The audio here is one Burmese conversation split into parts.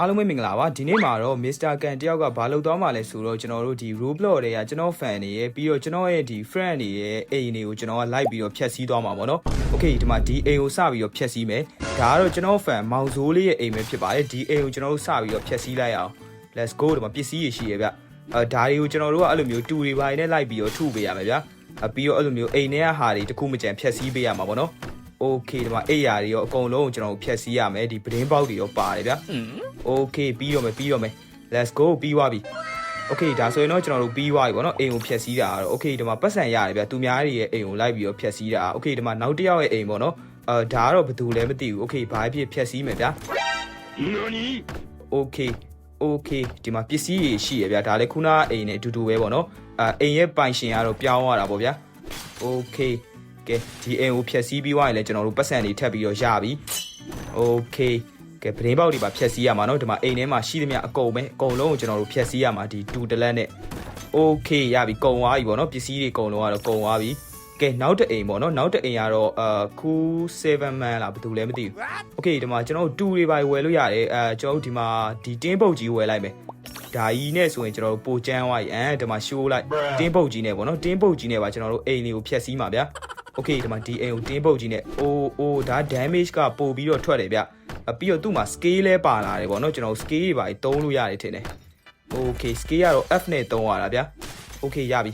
အားလုံးပဲမင်္ဂလာပါဒီနေ့မှာတော့ Mr. Kan တယောက်ကဘာလုပ်သွားမှလဲဆိုတော့ကျွန်တော်တို့ဒီ Roblox တွေကကျွန်တော် fan တွေရဲ့ပြီးတော့ကျွန်တော်ရဲ့ဒီ friend တွေရဲ့အိမ်တွေကိုကျွန်တော်က like ပြီးတော့ဖြတ်စည်းသွားမှာပေါ့နော် Okay ဒီမှာဒီအိမ်ကိုစပြီးတော့ဖြတ်စည်းမယ်ဒါကတော့ကျွန်တော် fan မောင်စိုးလေးရဲ့အိမ်ပဲဖြစ်ပါတယ်ဒီအိမ်ကိုကျွန်တော်တို့စပြီးတော့ဖြတ်စည်းလိုက်အောင် Let's go ဒီမှာပစ္စည်းရရှိရဗျအဲဒါတွေကိုကျွန်တော်တို့ကအဲ့လိုမျိုးတူတွေပိုင်းနဲ့လိုက်ပြီးတော့ထုပေးရမယ်ဗျအပြီးတော့အဲ့လိုမျိုးအိမ်ထဲကဟာတွေတစ်ခုမကြံဖြတ်စည်းပေးရမှာပေါ့နော် Okay ဒီမှာအိယာတွေရောအကုန်လုံးကိုကျွန်တော်တို့ဖြတ်စည်းရမယ်ဒီပဒင်းပေါက်တွေရောပါတယ်ဗျာ Okay ပြီးတော့မယ်ပြီးတော့မယ် Let's go ပြီးသွားပြီ Okay ဒါဆိုရင်တော့ကျွန်တော်တို့ပြီးသွားပြီဗောနော်အိမ်ကိုဖြတ်စည်းတာကတော့ Okay ဒီမှာပတ်စံရတယ်ဗျာသူများတွေရဲ့အိမ်ကိုလိုက်ပြီးတော့ဖြတ်စည်းတာ Okay ဒီမှာနောက်တစ်ယောက်ရဲ့အိမ်ဗောနော်အဲဒါကတော့ဘယ်သူလဲမသိဘူး Okay ဘာဖြစ်ဖြတ်စည်းမယ်ဗျာ Okay Okay ဒီမှာပစ္စည်းတွေရှိရဗျာဒါလည်းခုနကအိမ်နဲ့အတူတူပဲဗောနော်အဲအိမ်ရဲ့ပိုင်ရှင်ကတော့ပြောင်းရတာဗောဗျာ Okay ကဲဒီအိမ်ကိုဖြတ်စည်းပြီးသွားရင်လည်းကျွန်တော်တို့ပတ်စံတွေထပ်ပြီးတော့ရပြီ Okay ကဲပဒင်းပေါက်တွေပါဖြတ်စည်းရမှာเนาะဒီမှာအိမ်ထဲမှာရှိသမျှအကုန်ပဲအကုန်လုံးကိုကျွန်တော်တို့ဖြတ်စည်းရမှာဒီ2တလက်နဲ့ Okay ရပြီကုန်သွားပြီပေါ့เนาะပစ္စည်းတွေအကုန်လုံးကတော့ကုန်သွားပြီကဲနောက်တစ်အိမ်ပေါ့เนาะနောက်တစ်အိမ်ကတော့အာคู7 man လားဘယ်သူလဲမသိဘူး Okay ဒီမှာကျွန်တော်တို့2တွေပါဝယ်လို့ရတယ်အဲကျွန်တော်တို့ဒီမှာဒီတင်းပုတ်ကြီးဝယ်လိုက်မယ်ဒါကြီးနဲ့ဆိုရင်ကျွန်တော်တို့ပိုချမ်းသွားပြီအဲဒီမှာရှိုးလိုက်တင်းပုတ်ကြီးနဲ့ပေါ့နော်တင်းပုတ်ကြီးနဲ့ပါကျွန်တော်တို့အိမ်လေးကိုဖျက်ဆီးမှာဗျာ Okay ဒီမှာဒီအိမ်ကိုတင်းပုတ်ကြီးနဲ့အိုးအိုးဒါ damage ကပို့ပြီးတော့ထွက်တယ်ဗျအပြီးတော့သူ့မှာ scale လဲပါလာတယ်ပေါ့နော်ကျွန်တော် scale တွေပါတုံးလို့ရတယ်ထင်တယ် Okay scale ကတော့ F နဲ့တုံးရတာဗျာ Okay ရပြီ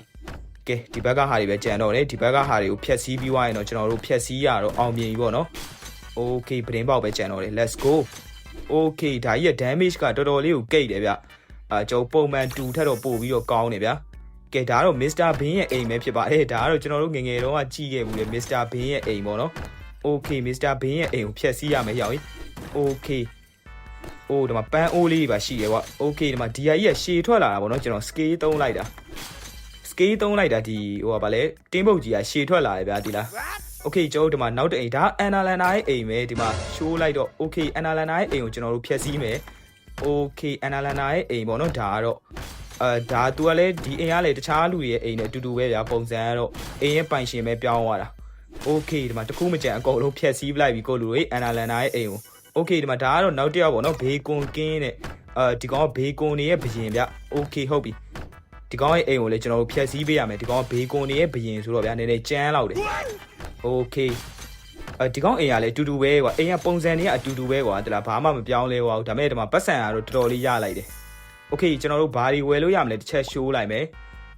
ကဲဒီဘက်ကဟာတွေပဲကြံတော့တယ်ဒီဘက်ကဟာတွေကိုဖျက်ဆီးပြီးွားရင်တော့ကျွန်တော်တို့ဖျက်ဆီးရတော့အောင်မြင်ပြီပေါ့နော် Okay ပဒင်းပေါက်ပဲကြံတော့တယ် let's go Okay ဒါကြီးရဲ့ damage ကတော်တော်လေးကိုကိတ်တယ်ဗျအာကျွန်တော်ပုံမှန်2ထက်တော့ပို့ပြီးတော့ကောင်းတယ်ဗျာ ကဲဒါကတော့ Mr. Bean ရဲ့အိမ်ပဲဖြစ်ပါတယ်ဒါကတော့ကျွန်တော်တို့ငယ်ငယ်တုန်းကကြည့်ခဲ့ဘူးလေ Mr. Bean ရဲ့အိမ်ပေါ့နော် Okay Mr. Bean ရဲ့အိမ်ကိုဖျက်ဆီးရမယ်ရောက်ရင် Okay အိုးဒီမှာပန်းအိုးလေးပါရှိတယ်ကွာ Okay ဒီမှာ DI ရဲ့ရှည်ထွက်လာတာပေါ့နော်ကျွန်တော် scale သုံးလိုက်တာ scale သုံးလိုက်တာဒီဟိုကဗာလဲတင်းပုတ်ကြီးကရှည်ထွက်လာတယ်ဗျာဒီလား Okay ကျွန်တော်တို့ဒီမှာနောက်တစ်အိမ်ဒါ Analana ရဲ့အိမ်ပဲဒီမှာ show လိုက်တော့ Okay Analana ရဲ့အိမ်ကိုကျွန်တော်တို့ဖျက်ဆီးမယ် Okay Analana ရဲ့အိမ်ပေါ့နော်ဒါကတော့ အဲဒါသူကလည်းဒီအိမ်ကလည်းတခြားလူတွေရဲ့အိမ်နဲ့အတူတူပဲဗျာပုံစံကတော့အိမ်ရဲ့ပိုင်ရှင်ပဲပြောင်းသွားတာโอเคဒီမှာတခုမကြံအကုန်လုံးဖြက်စီးပလိုက်ပြီကိုလူတွေအန်နာလန်နာရဲ့အိမ်ကိုโอเคဒီမှာဒါကတော့နောက်တစ်ယောက်ပေါ့နော်ဘေကွန်ကင်းနဲ့အဲဒီကောင်ကဘေကွန်နေရဲ့ဘရင်ဗျโอเคဟုတ်ပြီဒီကောင်ရဲ့အိမ်ကိုလည်းကျွန်တော်တို့ဖြက်စီးပေးရမယ်ဒီကောင်ကဘေကွန်နေရဲ့ဘရင်ဆိုတော့ဗျာနည်းနည်းကြမ်းလောက်တယ်โอเคအဲဒီကောင်အိမ်ကလည်းအတူတူပဲကွာအိမ်ကပုံစံတွေကအတူတူပဲကွာတလားဘာမှမပြောင်းလဲပါဘူးဒါပေမဲ့ဒီမှာပတ်စံကတော့တော်တော်လေးရလိုက်တယ် โอเคကျွန်တော်တို့ဘာတွေဝယ်လို့ရမလဲတစ်ချက်ရှိုးလိုက်မယ်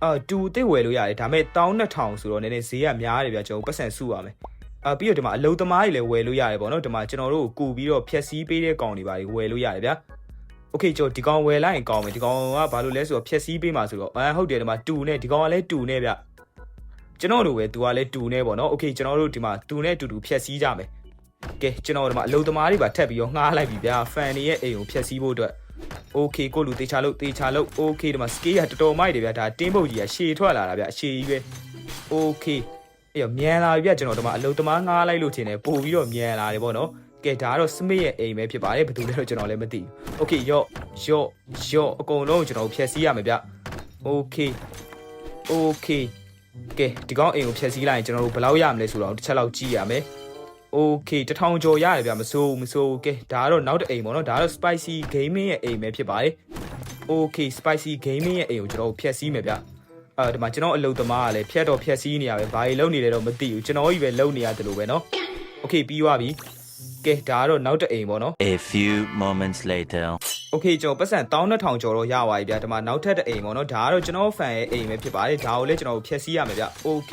အာတူအစ်စ်ဝယ်လို့ရတယ်ဒါပေမဲ့12000ဆိုတော့နည်းနည်းဈေးကများတယ်ဗျာကျွန်တော်ပတ်စံစုရမယ်အာပြီးတော့ဒီမှာအလုံသမားတွေလည်းဝယ်လို့ရတယ်ပေါ့နော်ဒီမှာကျွန်တော်တို့ကိုကူပြီးတော့ဖြက်စီးပေးတဲ့ကောင်တွေပါတွေဝယ်လို့ရတယ်ဗျာโอเคကျွန်တော်ဒီကောင်ဝယ်လိုက်ရင်ကောင်းမယ်ဒီကောင်ကဘာလို့လဲဆိုတော့ဖြက်စီးပေးမှာဆိုတော့အာဟုတ်တယ်ဒီမှာတူနဲ့ဒီကောင်ကလည်းတူနဲ့ဗျကျွန်တော်တို့ပဲသူကလည်းတူနဲ့ပေါ့နော်โอเคကျွန်တော်တို့ဒီမှာတူနဲ့တူတူဖြက်စီးကြမယ်ကဲကျွန်တော်ဒီမှာအလုံသမားတွေပါထပ်ပြီးတော့ငှားလိုက်ပြီဗျာဖန်တွေရဲ့အိမ်ကိုဖြက်စီးဖို့အတွက် โอเคကိုလူတေချာလို့တေချာလို့โอเคဒီမှာ scale ကတော်တော်မိုက်တယ်ဗျာဒါတင်းပုတ်ကြီးကရှည်ထွက်လာတာဗျာအရှည်ကြီးပဲโอเคအဲ့တော့မြန်လာပြီဗျာကျွန်တော်ဒီမှာအလုံးသမားငားလိုက်လို့ထင်တယ်ပို့ပြီးတော့မြန်လာတယ်ပေါ့နော်ကဲဒါကတော့ Smith ရဲ့အိမ်ပဲဖြစ်ပါတယ်ဘယ်သူလဲတော့ကျွန်တော်လည်းမသိဘူးโอเคယော့ယော့ယော့အကုန်လုံးကျွန်တော်ဖြည့်ဆည်းရမယ်ဗျโอเคโอเคကဲဒီကောင်အိမ်ကိုဖြည့်ဆည်းလိုက်ရင်ကျွန်တော်တို့ဘယ်လောက်ရမလဲဆိုတော့တစ်ချက်လောက်ကြည့်ရမယ် โอเคတထောင်ကျော်ရတယ်ဗျမစိုးဘူးမစိုးဘူးကဲဒါကတော့နောက်တစ်အိမ်ပေါ့နော်ဒါကတော့ spicy gaming ရဲ့အိမ်ပဲဖြစ်ပါတယ်โอเค spicy gaming ရဲ့အိမ်ကိုကျွန်တော်တို့ဖျက်ဆီးမယ်ဗျအဲဒီမှာကျွန်တော်အလုပ်သမားကလည်းဖျက်တော့ဖျက်ဆီးနေရပဲဘာကြီးလုံနေလဲတော့မသိဘူးကျွန်တော်ကြီးပဲလုံနေရတယ်လို့ပဲနော်โอเคပြီးသွားပြီကဲဒါကတော့နောက်တစ်အိမ်ပေါ့နော် A few moments later. โอเคကျွန်တော်ပတ်စံ12000ကျော်တော့ရပါပြီဗျဒီမှာနောက်ထပ်တစ်အိမ်ပေါ့နော်ဒါကတော့ကျွန်တော် fan ရဲ့အိမ်ပဲဖြစ်ပါတယ်ဒါကိုလည်းကျွန်တော်ဖျက်ဆီးရမယ်ဗျโอเค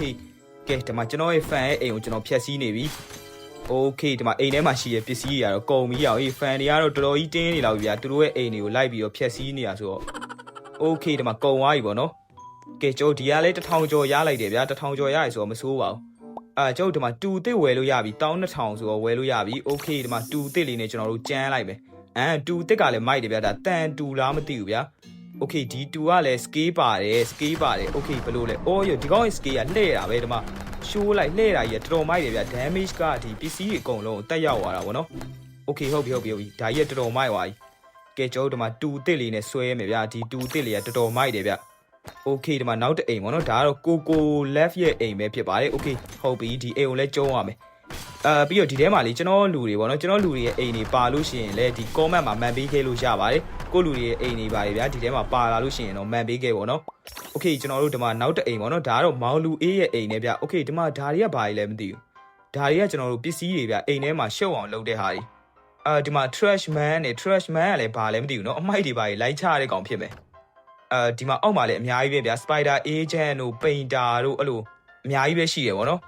ကဲဒီမှာကျွန်တော်ရဲ့ fan ရဲ့အိမ်ကိုကျွန်တော်ဖျက်ဆီးနေပြီ โอเคဒီမှာအိမ်ထဲမှာရှိရပစ္စည်းတွေကတော့ကုန်ပြီးအောင်အေးဖန်တွေကတော့တော်တော်ကြီးတင်းနေလောက်ပြီဗျာသူတို့ရဲ့အိမ်တွေကိုလိုက်ပြီးတော့ဖျက်ဆီးနေတာဆိုတော့โอเคဒီမှာကုန်သွားပြီပေါ့နော်ကဲကျုပ်ဒီကလည်း1000ကျော်ရလိုက်တယ်ဗျာ1000ကျော်ရရဆိုတော့မစိုးပါဘူးအာကျုပ်ဒီမှာတူတစ်ဝယ်လို့ရပြီ12000ဆိုတော့ဝယ်လို့ရပြီโอเคဒီမှာတူတစ်လေးနဲ့ကျွန်တော်တို့ကျန်းလိုက်မယ်အဲတူတစ်ကလည်းမိုက်တယ်ဗျာဒါတန်တူလားမသိဘူးဗျာโอเคဒီတူကလည်း scale ပါတယ် scale ပါတယ်โอเคဘယ်လိုလဲအော်ရဒီကောင်ရဲ့ scale ကလှည့်တာပဲဒီမှာ ရှိုးလိုက်လှည့်တာကြီးကတော်တော်မိုက်တယ်ဗျ damage ကဒီပစ္စည်းတွေအကုန်လုံးကိုတက်ရောက်သွားတာဗောနော် okay ဟုတ်ပြီဟုတ်ပြီဟုတ်ပြီဒါကြီးကတော်တော်မိုက်သွားပြီကဲကျွန်တော်တို့ဒီမှာတူတစ်လေးနဲ့ဆွဲမယ်ဗျာဒီတူတစ်လေးကတော်တော်မိုက်တယ်ဗျ okay ဒီမှာနောက်တစ်အိမ်ဗောနော်ဒါကတော့ကိုကို left ရဲ့အိမ်ပဲဖြစ်ပါတယ် okay ဟုတ်ပြီဒီအိမ်ကိုလည်းကျုံးရမယ် အာပြီးတော့ဒီထဲမှာလေကျွန်တော်လူတွေပေါ့နော်ကျွန်တော်လူတွေရဲ့အိမ်တွေပါလို့ရှိရင်လည်းဒီ comment မှာမှန်ပေးခဲ့လို့ရပါတယ်ကိုလူတွေရဲ့အိမ်တွေပါတယ်ဗျာဒီထဲမှာပါလာလို့ရှိရင်တော့မှန်ပေးခဲ့ပေါ့နော်โอเคကျွန်တော်တို့ဒီမှာနောက်တစ်အိမ်ပေါ့နော်ဒါကတော့မောင်လူအေးရဲ့အိမ်နဲ့ဗျโอเคဒီမှာဒါတွေကဘာတွေလဲမသိဘူးဒါတွေကကျွန်တော်တို့ပစ္စည်းတွေဗျအိမ်ထဲမှာရှုပ်အောင်လုပ်တဲ့ဟာတွေအာဒီမှာ trash man နဲ့ trash man ကလည်းဘာလဲမသိဘူးเนาะအမိုက်တွေဘာတွေလိုက်ချရတဲ့ကောင်ဖြစ်မယ်အာဒီမှာအောက်မှာလည်းအများကြီးပဲဗျ spider agent တို့ painter တို့အဲ့လိုအများကြီးပဲရှိတယ်ပေါ့နော်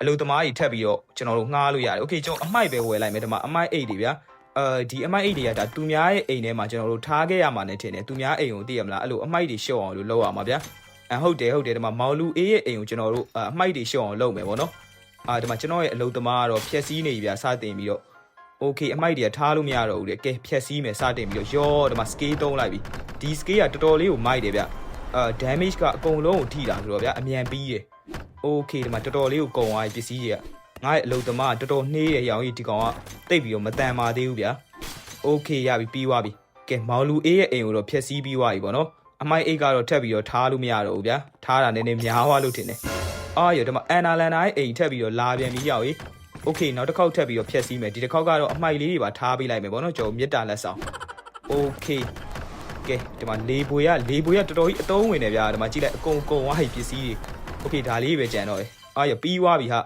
အလုပ်သမားကြီးထပ်ပြီးတော့ကျွန်တော်တို့ငှားလို့ရတယ်။ Okay ကျွန်တော်အမိုက်ပဲဝယ်လိုက်မယ်ဒီမှာအမိုက်အိတ်တွေဗျာ။အဲဒီအမိုက်အိတ်တွေကဒါသူများရဲ့အိမ်ထဲမှာကျွန်တော်တို့ထားခဲ့ရမှာနဲ့ထင်တယ်။သူများအိမ်ကိုသိရမလား။အဲ့လိုအမိုက်တွေရှုပ်အောင်လို့လုပ်ရမှာဗျာ။အဟုတ်တယ်ဟုတ်တယ်ဒီမှာမောင်လူအေးရဲ့အိမ်ကိုကျွန်တော်တို့အမိုက်တွေရှုပ်အောင်လုပ်မယ်ပေါ့နော်။အာဒီမှာကျွန်တော်ရဲ့အလုပ်သမားကတော့ဖြက်စီးနေပြီဗျာစတင်ပြီးတော့ Okay အမိုက်တွေကထားလို့မရတော့ဘူးလေ။ကဲဖြက်စီးမယ်စတင်ပြီးတော့ရောဒီမှာ scale သုံးလိုက်ပြီ။ဒီ scale ကတော်တော်လေးကိုမိုက်တယ်ဗျ။အာ damage ကအကုန်လုံးကိုထိတာဆိုတော့ဗျာအမြန်ပြီးတယ်။ Okay ဒီမှာတော်တော်လေးကိုကုန်သွားပြီပစ္စည်းတွေကငါ့ရဲ့အလုပ်သမားကတော်တော်နှေးတဲ့ရောင်ကြီးဒီကောင်ကတိတ်ပြီးတော့မတန်ပါသေးဘူးဗျာ Okay ရပြီပြီးသွားပြီကဲမောင်လူအေးရဲ့အိမ်ကိုတော့ဖျက်ဆီးပြီးသွားပြီပေါ့နော်အမိုက်အိတ်ကတော့ထပ်ပြီးတော့ထားလို့မရတော့ဘူးဗျာထားတာနည်းနည်းများသွားလို့ထင်တယ်အာရဒီမှာအန်နာလန်နာရဲ့အိမ်ထပ်ပြီးတော့လာပြန်ပြီးရောက်ပြီ Okay နောက်တစ်ခေါက်ထပ်ပြီးတော့ဖျက်ဆီးမယ်ဒီတစ်ခေါက်ကတော့အမိုက်လေးတွေပါထားပေးလိုက်မယ်ပေါ့နော်ကျွန်တော်မြစ်တာလက်ဆောင် Okay ကဲဒီမှာလေပွေရလေပွေရတော်တော်ကြီးအတုံးဝင်နေဗျာဒီမှာကြည့်လိုက်အကုန်ကုန်သွားပြီပစ္စည်းတွေ Okay ဒါလေးပဲကြံတော့တယ်အာရပြီးသွားပြီဟာ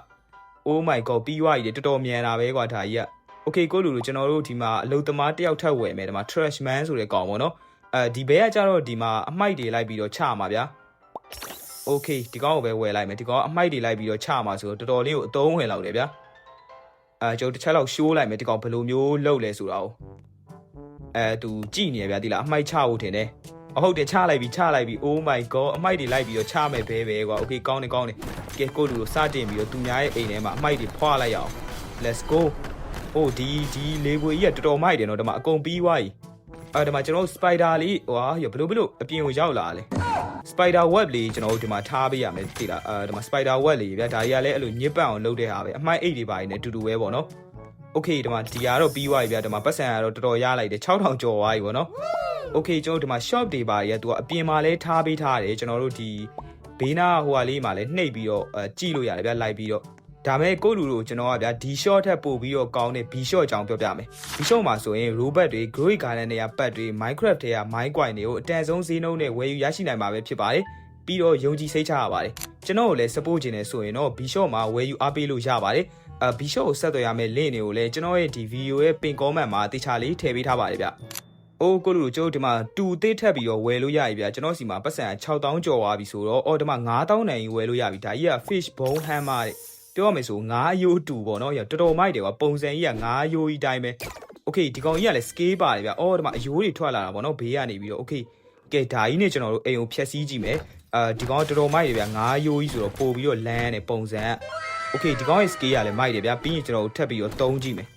Oh my god ပြီးသွားပြီလေတော်တော်မြန်တာပဲကွာဒါကြီးက Okay ကိုလူလူကျွန်တော်တို့ဒီမှာအလုသမားတယောက်ထပ်ဝယ်မယ်ဒီမှာ trash man ဆိုတဲ့ကောင်ပေါ့နော်အဲဒီဘဲကကြတော့ဒီမှာအမိုက်တွေလိုက်ပြီးတော့ချမှာဗျာ Okay ဒီကောင်ကိုပဲဝယ်လိုက်မယ်ဒီကောင်ကအမိုက်တွေလိုက်ပြီးတော့ချမှာဆိုတော့တော်တော်လေးကိုအတုံးဝင်လောက်တယ်ဗျာအဲကျွန်တော်တစ်ချက်လောက်ရှိုးလိုက်မယ်ဒီကောင်ဘယ်လိုမျိုးလုပ်လဲဆိုတာကိုအဲသူကြည်နေရဗျာဒီလားအမိုက်ချဖို့ထင်တယ် အဟုတ်တယ်ချလိုက်ပြီချလိုက်ပြီ Oh my god အမိုက်တွေလိုက်ပြီးတော့ချမယ်ဘဲပဲကွာ Okay ကောင်းတယ်ကောင်းတယ်ကဲကိုလူလိုစတင်ပြီးတော့သူများရဲ့အိမ်ထဲမှာအမိုက်တွေဖွာလိုက်ရအောင် Let's go ဟိုဒီဒီလေပွေကြီးကတော်တော်မိုက်တယ်နော်ဒီမှာအကုန်ပြီးသွားပြီအဲဒီမှာကျွန်တော်တို့ spider လေးဟွာရဘလို့ဘလို့အပြင်ကိုရောက်လာလေ spider web လေးကျွန်တော်တို့ဒီမှာထားပေးရမယ်သိလားအဲဒီမှာ spider web လေးဗျာဒါကြီးကလည်းအဲ့လိုညစ်ပတ်အောင်လုပ်တဲ့ဟာပဲအမိုက်အိတ်တွေပါနေတူတူပဲပေါ့နော် Okay ဒီမှာဒီကတော့ပြီးသွားပြီဗျာဒီမှာပတ်စံကတော့တော်တော်ရလိုက်တယ်6000ကျော်သွားပြီပေါ့နော် Okay ကျွန်တော်ဒီမှာ shop တွေပါရသူကအပြင်မှာလဲထားပေးထားတယ်ကျွန်တော်တို့ဒီဘေးနာဟိုဟာလေးမှာလဲနှိပ်ပြီးတော့အဲကြည့်လို့ရတယ်ဗျာလိုက်ပြီးတော့ဒါမဲ့ကိုလူတို့ကျွန်တော်ကဗျာဒီ shot ထက်ပို့ပြီးတော့ကောင်းတဲ့ B shot အကြောင်းပြောပြမယ်။ B shot မှာဆိုရင် robot တွေ Grey Garden တွေကပတ်တွေ Minecraft တွေက Mine Coin တွေကိုအတန်ဆုံးဈေးနှုန်းနဲ့ဝယ်ယူရရှိနိုင်မှာပဲဖြစ်ပါတယ်။ပြီးတော့ယုံကြည်စိတ်ချရပါတယ်။ကျွန်တော်ကိုလည်း support ခြင်းနဲ့ဆိုရင်တော့ B shot မှာဝယ်ယူအားပေးလို့ရပါတယ်။အဲ B shot ကိုဆက်သွယ်ရမယ့် link တွေကိုလည်းကျွန်တော်ရဲ့ဒီ video ရဲ့ pin comment မှာတခြားလေးထည့်ပေးထားပါတယ်ဗျ။ အိုးကိုလူတို့ကျိုးဒီမှာတူသေးထက်ပြီးတော့ဝယ်လို့ရပြီဗျာကျွန်တော်စီမှာပတ်စံ6000ကျော်သွားပြီဆိုတော့အော်ဒီမှာ9000နိုင်ဝယ်လို့ရပြီဒါကြီးက fish bone hammer တဲ့ပြောရမယ်ဆို9ရိုးတူပေါ့နော်ရတော်တော်မိုက်တယ်ကွာပုံစံကြီးက9ရိုးကြီးတိုင်းပဲ okay ဒီကောင်ကြီးကလည်း scale ပါတယ်ဗျာအော်ဒီမှာအယိုးတွေထွက်လာတာပေါ့နော်ဘေးကနေပြီးတော့ okay ကဲဒါကြီးနဲ့ကျွန်တော်တို့အိမ်ကိုဖြက်စီးကြည့်မယ်အာဒီကောင်ကတော်တော်မိုက်တယ်ဗျာ9ရိုးကြီးဆိုတော့ပို့ပြီးတော့လမ်းနဲ့ပုံစံက okay ဒီကောင်ရဲ့ scale ကလည်းမိုက်တယ်ဗျာပြီးရင်ကျွန်တော်တို့ထပ်ပြီးတော့တုံးကြည့်မယ်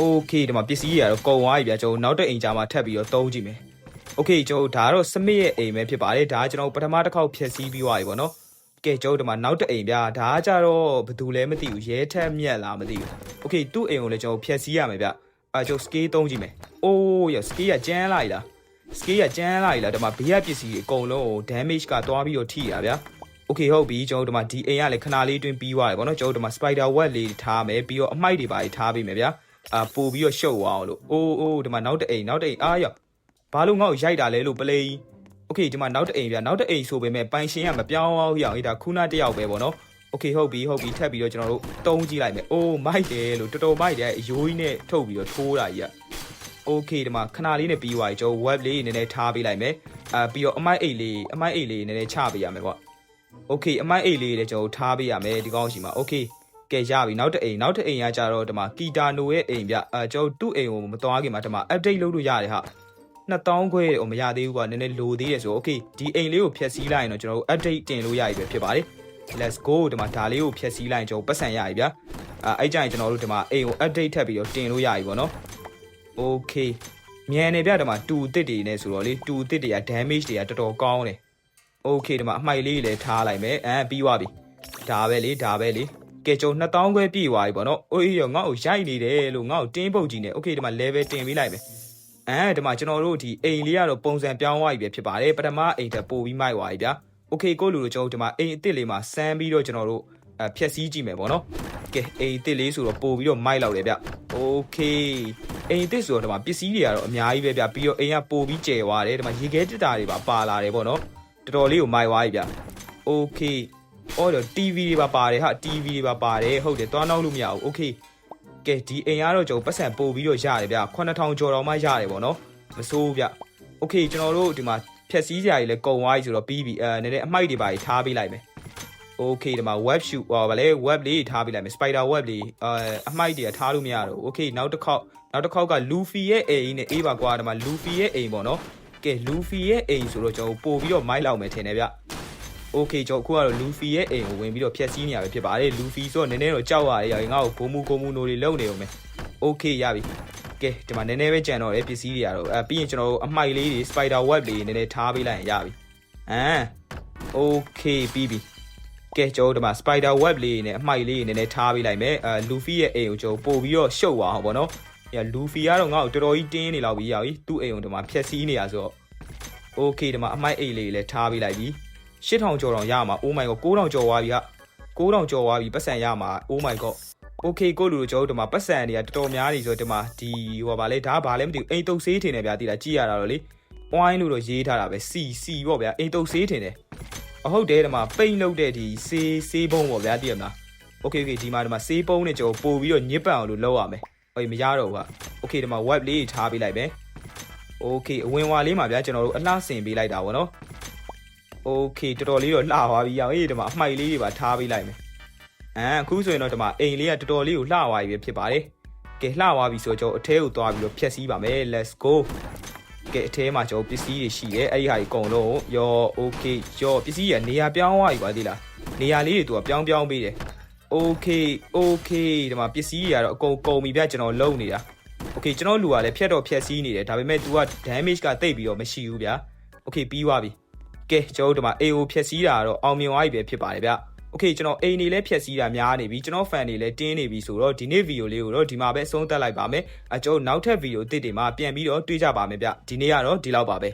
Okay ဒီမှာပစ္စည်းတွေကတော့ကုန်သွားပြီဗျာကျွန်တော်နောက်တဲ့အိမ်ကြားမှာထပ်ပြီးတော့တုံးကြည့်မယ် Okay ကျွန်တော်ဒါကတော့စမစ်ရဲ့အိမ်ပဲဖြစ်ပါတယ်ဒါကကျွန်တော်ပထမတစ်ခေါက်ဖြည့်ဆည်းပြီးသွားပြီပေါ့နော်ကဲကျွန်တော်ဒီမှာနောက်တဲ့အိမ်ဗျာဒါကကြတော့ဘယ်သူလဲမသိဘူးရဲထက်မြက်လားမသိဘူး Okay သူ့အိမ်ကိုလည်းကျွန်တော်ဖြည့်ဆည်းရမယ်ဗျအဲကျွန်တော် scale တုံးကြည့်မယ်အိုးရ scale ကကျန်းလိုက်လား scale ကကျန်းလိုက်လားဒီမှာဘေးကပစ္စည်းတွေအကုန်လုံးကို damage ကသွားပြီးတော့ထိတာဗျာ Okay ဟုတ်ပြီကျွန်တော်တို့ဒီမှာဒီအိမ်ကလည်းခဏလေးတွင်းပြီးသွားတယ်ဗောနော်ကျွန်တော်တို့ဒီမှာ spider web လေးထားမယ်ပြီးတော့အမိုက်တွေပါထားပေးမယ်ဗျာ အာပို့ပြီးတော့ရှုပ်သွားအောင်လို့အိုးအိုးဒီမှာနောက်တစ်အိမ်နောက်တစ်အိမ်အားရောက်ဘာလို့ငါ့ကိုရိုက်တာလဲလို့ပလေကြီး Okay ဒီမှာနောက်တစ်အိမ်ဗျာနောက်တစ်အိမ်ဆိုပေမဲ့ပိုင်ရှင်ကမပြောင်းအောင်ရအောင်အေးဒါခုနတစ်ယောက်ပဲဗောနော် Okay ဟုတ်ပြီဟုတ်ပြီထပ်ပြီးတော့ကျွန်တော်တို့တုံးကြည့်လိုက်မယ်အိုးမိုက်တယ်လို့တော်တော်မိုက်တယ်အယိုးကြီးနဲ့ထုတ်ပြီးတော့ထိုးတာကြီးอ่ะ Okay ဒီမှာခဏလေးနဲ့ပြီးသွားပြီကျွန်တော် web လေးနည်းနည်းထားပေးလိုက်မယ်အာပြီးတော့အမိုက်အိတ်လေးအမိုက်အိတ်လေးနည်းနည်းချပေးရမယ်ကွာ Okay အမိုက်အိတ်လေးလည်းကျွန်တော်ထားပေးရမယ်ဒီကောင်းရှိမှာ Okay ကဲရပြီနောက်တစ်အိမ်နောက်တစ်အိမ်ကကြတော့ဒီမှာကီတာနိုရဲ့အိမ်ဗျအဲကျွန်တော်သူ့အိမ်ကိုမသွားခင်မှာဒီမှာ update လုပ်လို့ရတယ်ဟာ2000ခွဲဟိုမရသေးဘူးကွာနည်းနည်းလိုသေးတယ်ဆို Okay ဒီအိမ်လေးကိုဖျက်ဆီးလိုက်ရင်တော့ကျွန်တော်တို့ update တင်လို့ရပြီပဲဖြစ်ပါတယ် Let's go ဒီမှာဒါလေးကိုဖျက်ဆီးလိုက်ရင်ကျွန်တော်ပတ်စံရပြီဗျအဲအဲ့ကြရင်ကျွန်တော်တို့ဒီမှာအိမ်ကို update ထပ်ပြီးတော့တင်လို့ရပြီပေါ့နော် Okay မြန်နေပြဒီမှာတူတစ်တွေနဲ့ဆိုတော့လေတူတစ်တွေက damage တွေကတော်တော်ကောင်းတယ် Okay ဒီမှာအမိုက်လေးလည်းထားလိုက်မယ်အဲပြီးသွားပြီဒါပဲလေဒါပဲလေ ကဲကျုံ2000ခွဲပြည့်သွားပြီပေါ့နော်အိုးရောငါ့ကိုရိုက်နေတယ်လို့ငါ့ကိုတင်းပုတ်ကြည့်နေ Okay ဒီမှာ level တင်ပေးလိုက်မယ်အဲဒီမှာကျွန်တော်တို့ဒီအိမ်လေးကတော့ပုံစံပြောင်းသွားပြီပဲဖြစ်ပါတယ်ပထမအိမ်တက်ပို့ပြီးမိုက်သွားပြီဗျာ Okay ကိုလူတို့ကျွန်တော်တို့ဒီမှာအိမ်အစ်စ်လေးမှာစမ်းပြီးတော့ကျွန်တော်တို့ အဖြက်စီးကြည့်မယ်ပေါ့နော်ကဲအိမ်တစ်လေးဆိုတော့ပို့ပြီးတော့မိုက်လောက်တယ်ဗျโอเคအိမ်တစ်ဆိုတော့ဒီမှာပစ္စည်းတွေကတော့အများကြီးပဲဗျပြီးတော့အိမ်ကပို့ပြီးကျယ်သွားတယ်ဒီမှာရေခဲတက်တာတွေပါပါလာတယ်ပေါ့နော်တော်တော်လေးကိုမိုက်သွားပြီဗျโอเค အော်တော့ TV တွေပါပါတယ်ဟာ TV တွေပါပါတယ်ဟုတ်တယ်တွားနောက်လို့မရဘူးโอเคကဲဒီအိမ်ကတော့ကျွန်တော်ပတ်စံပို့ပြီးတော့ရတယ်ဗျ9000ကျော်တော့မှရတယ်ပေါ့နော်မစိုးဘူးဗျโอเคကျွန်တော်တို့ဒီမှာဖြက်စီးကြရည်လဲကုံသွားပြီဆိုတော့ပြီးပြီအဲနည်းနည်းအမိုက်တွေပါထားပေးလိုက်မယ် โอเคဒီမှာ web shoot ဟောဗာလေ web လေးထားပေးလိုက်မယ် spider web လေးအဲအမိုက်တွေကထားလို့မရတော့โอเคနောက်တစ်ခေါက်နောက်တစ်ခေါက်က luffy ရဲ့အိမ်နဲ့အေးပါကွာဒီမှာ luffy ရဲ့အိမ်ပေါ့နော်ကဲ luffy ရဲ့အိမ်ဆိုတော့ကျွန်တော်ပို့ပြီးတော့မိုက်လောက်မယ်ထင်တယ်ဗျ โอเคကျွန်တော်အခုကတော့ luffy ရဲ့အိမ်ကိုဝင်ပြီးတော့ဖျက်ဆီးနေရပဲဖြစ်ပါတယ် luffy ဆိုတော့နည်းနည်းတော့ကြောက်ရတယ်ရောငါ့ကိုဂိုမူဂိုမူနိုတွေလုံနေအောင်မယ်โอเคရပြီကဲဒီမှာနည်းနည်းပဲကြံတော့တယ်ပစ္စည်းတွေကတော့အဲပြီးရင်ကျွန်တော်တို့အမိုက်လေးတွေ spider web လေးနည်းနည်းထားပေးလိုက်ရင်ရပြီအမ်โอเคပြီးပြီ ကဲကျွန်တော်တို့ဒီမှာ spider web လေးနဲ့အမိုက်လေးနည်းနည်းထားပေးလိုက်မယ်အဲ luffy ရဲ့အိမ်ကိုကျွန်တော်ပို့ပြီးတော့ရှုပ်သွားအောင်ပေါ့နော်ည luffy ကတော့ငါ့ကိုတော်တော်ကြီးတင်းနေလောက်ပြီးရပြီသူ့အိမ်ကိုဒီမှာဖျက်ဆီးနေရဆိုတော့ okay ဒီမှာအမိုက်အိမ်လေးလည်းထားပေးလိုက်ပြီ 8000ကျော်တော့ရမှာ oh my god 9000ကျော်သွားပြီက9000ကျော်သွားပြီပတ်စံရမှာ oh my god okay ကိုလူတို့ကျွန်တော်တို့ဒီမှာပတ်စံတွေကတော်တော်များနေဆိုဒီမှာဒီဟိုပါလေဒါဘာလဲမသိဘူးအိမ်တုပ်ဆေးထင်တယ်ဗျာတိတာကြည့်ရတာတော့လေ point လို့တော့ရေးထားတာပဲ C C ပေါ့ဗျာအိမ်တုပ်ဆေးထင်တယ်အဟုတ်တယ်ဒီမှာပိန်လုပ်တဲ့ဒီဆေးဆေးပုံးပေါ့ဗျာတိရမလား okay okay ဒီမှာဒီမှာဆေးပုံးနဲ့ကျွန်တော်ပို့ပြီးတော့ညစ်ပတ်အောင်လို့လုပ်ရမယ်ဟိုမရတော့ဘူးက okay ဒီမှာ web လေးထားပေးလိုက်မယ် okay အဝင်ဝါလေးမှာဗျာကျွန်တော်တို့အလှဆင်ပေးလိုက်တာဗောနော် โอเคတော်တော်လေးတော့လှသွားပြီရောဟေးဒီမှာအမှိုက်လေးတွေပါထားပေးလိုက်မယ်အဲအခုဆိုရင်တော့ဒီမှာအိမ်လေးကတော်တော်လေးကိုလှသွားပြီပဲဖြစ်ပါတယ်ကဲလှသွားပြီဆိုတော့ကျွန်တော်အထဲကိုသွားပြီးတော့ဖြတ်စည်းပါမယ် let's go ကဲအထဲမှာကျွန်တော်ပစ္စည်းတွေရှိတယ်အဲ့ဒီဟာတွေအကုန်လုံးရော okay ရောပစ္စည်းကနေရာပြောင်းသွားပြီကွာဒီလားနေရာလေးတွေသူကပြောင်းပြောင်းပေးတယ် okay okay ဒီမှာပစ္စည်းတွေကတော့အကုန်ကုန်ပြီဗျကျွန်တော်လုံနေတာ okay ကျွန်တော်လူကလည်းဖြတ်တော့ဖြတ်စည်းနေတယ်ဒါပေမဲ့ तू က damage ကတိတ်ပြီးတော့မရှိဘူးဗျာ okay ပြီးသွားပြီ ကဲကျွန်တော်တို့ဒီမှာ AO ဖြတ်စည်းတာကတော့အောင်မြင်သွားပြီပဲဖြစ်ပါတယ်ဗျာ okay ကျွန်တော်အိမ်နေလဲဖြတ်စည်းတာများနေပြီကျွန်တော် fan တွေလည်းတင်းနေပြီဆိုတော့ဒီနေ့ဗီဒီယိုလေးကိုတော့ဒီမှာပဲအဆုံးသတ်လိုက်ပါမယ်အကျွန်တော်နောက်ထပ်ဗီဒီယိုအသစ်တွေမှာပြန်ပြီးတော့တွေ့ကြပါမယ်ဗျဒီနေ့ကတော့ဒီလောက်ပါပဲ